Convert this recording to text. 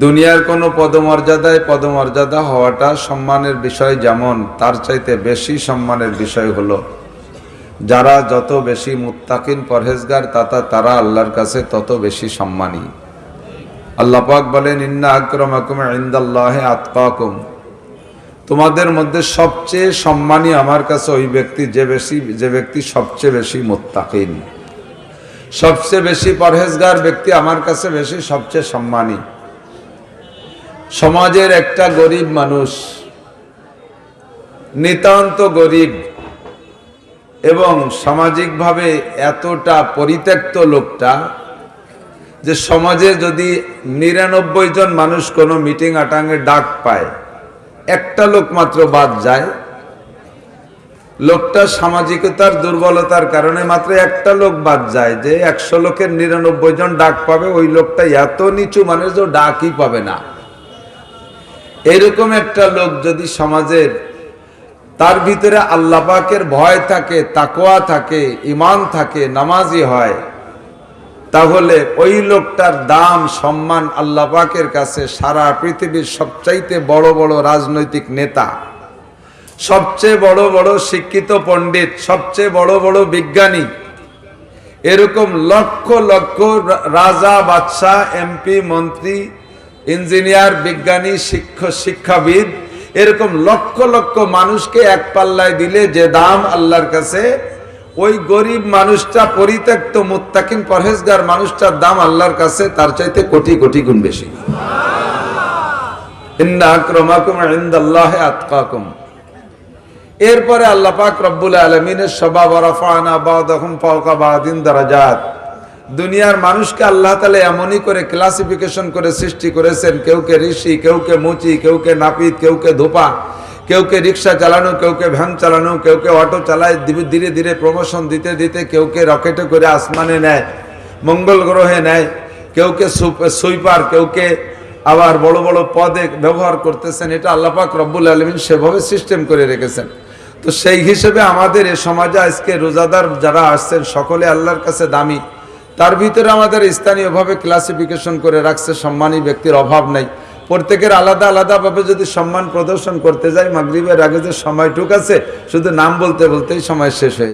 দুনিয়ার কোনো পদমর্যাদায় পদমর্যাদা হওয়াটা সম্মানের বিষয় যেমন, তার চাইতে বেশি সম্মানের বিষয় হলো, যারা যত বেশি মুত্তাকিন পরহেজগার, তাতা তারা আল্লাহর কাছে তত বেশি সম্মানী। আল্লাহ পাক বলেন, ইন্না আকরমাকুম ইন্দাল্লাহে আতকাকুম। তোমাদের মধ্যে সবচেয়ে সম্মানী আমার কাছে ওই ব্যক্তি, যে বেশি, যে ব্যক্তি সবচেয়ে বেশি মুত্তাকিন। সবচেয়ে বেশি পরহেজগার ব্যক্তি আমার কাছে বেশি, সবচেয়ে সম্মানী। সমাজের একটা গরিব মানুষ, নিতান্ত গরিব এবং সামাজিকভাবে এতটা পরিত্যক্ত লোকটা যে সমাজে যদি নিরানব্বই জন মানুষ কোনো মিটিং আটাঙ্গে ডাক পায়, একটা লোক মাত্র বাদ যায়। লোকটা সামাজিকতার দুর্বলতার কারণে মাত্র একটা লোক বাদ যায় যে একশো লোকের নিরানব্বই জন ডাক পাবে, ওই লোকটা এত নিচু মানুষ যে ডাকই পাবে না। এরকম একটা লোক যদি সমাজের, তার ভিতরে আল্লাহ পাকের ভয় থাকে তাকোয়া থাকে ইমান থাকে, নামাজি হয়, তাহলে ওই লোকটার দাম, সম্মান আল্লাহ পাকের কাছে সারা পৃথিবীর সবচাইতে বড় বড় রাজনৈতিক নেতা, সবচেয়ে বড় বড় শিক্ষিত পণ্ডিত, সবচেয়ে বড় বড় বিজ্ঞানী, এরকম লক্ষ লক্ষ রাজা, বাদশাহ, এমপি, মন্ত্রী ইঞ্জিনিয়ার, বিজ্ঞানী, শিক্ষক, শিক্ষাবিদ, এরকম লক্ষ লক্ষ মানুষকে এক পাল্লায় দিলে যে দাম আল্লাহর কাছে, ওই গরিব মানুষটা, পরিত্যক্ত মুত্তাকিন পরহেজগার মানুষটার দাম আল্লাহর কাছে, তার চাইতে কোটি কোটি গুণ বেশি। এরপরে আল্লাহ পাক রব্বুল আলমিনের সবা বরফানা বাদাহুম ফাওকা বাদিন দারাজাত। দুনিয়ার মানুষকে আল্লাহ তালা এমনই করে ক্লাসিফিকেশন করে সৃষ্টি করেছেন কেউকে ঋষি কেউকে মুচি কেউকে নাপিত কেউকে ধোপা কেউকে রিক্সা চালানো কেউকে ভ্যান চালানো কেউকে অটো চালায় ধীরে ধীরে প্রমোশন দিতে দিতে কেউকে রকেটে করে আসমানে নেয় মঙ্গল গ্রহে নেয় কেউকে সুইপার কেউকে আবার বড় বড় পদে ব্যবহার করতেছেন এটা আল্লাপাক রব্বুল আলমিন সেভাবে সিস্টেম করে রেখেছেন তো সেই হিসেবে আমাদের এ সমাজে আজকে রোজাদার যারা আসছেন সকলে আল্লাহর কাছে দামি তার ভিতরে আমাদের স্থানীয়ভাবে ক্লাসিফিকেশন করে রাখছে, সম্মানী ব্যক্তির অভাব নাই। প্রত্যেকের আলাদা আলাদাভাবে যদি সম্মান প্রদর্শন করতে যাই, মাগরীবের আগে যে সময়টুক আছে, শুধু নাম বলতে বলতেই সময় শেষ হয়ে